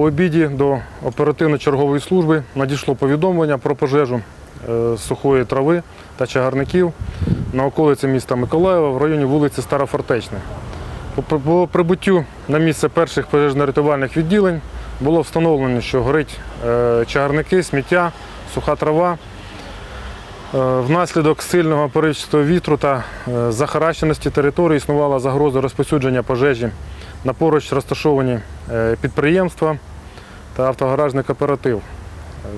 обіді до оперативно-чергової служби надійшло повідомлення про пожежу е, сухої трави та чагарників на околиці міста Миколаєва в районі вулиці Старофортечна. По По прибуттю на місце перших пожежно-рятувальних відділень було встановлено, що горить е, чагарники, сміття, суха трава. Е, Внаслідок сильного поривчастого вітру та захаращеності території існувала загроза розповсюдження пожежі на поруч розташовані е, підприємства та автогаражний кооператив.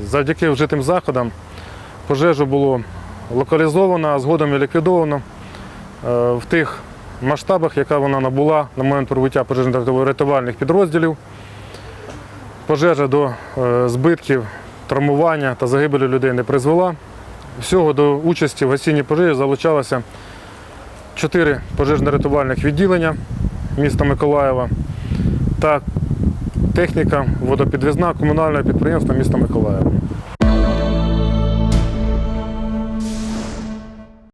Завдяки вжитим заходам пожежу було локалізовано, а згодом і ліквідовано е, в тих масштабах, яка вона набула на момент прибуття пожежно-рятувальних підрозділів. Пожежа до е, збитків, травмування та загибелі людей не призвела. Всього до участі в гасінні пожежі залучалося чотири пожежно-рятувальних відділення міста Миколаєва та техніка водопідвізна комунального підприємства міста Миколаєва.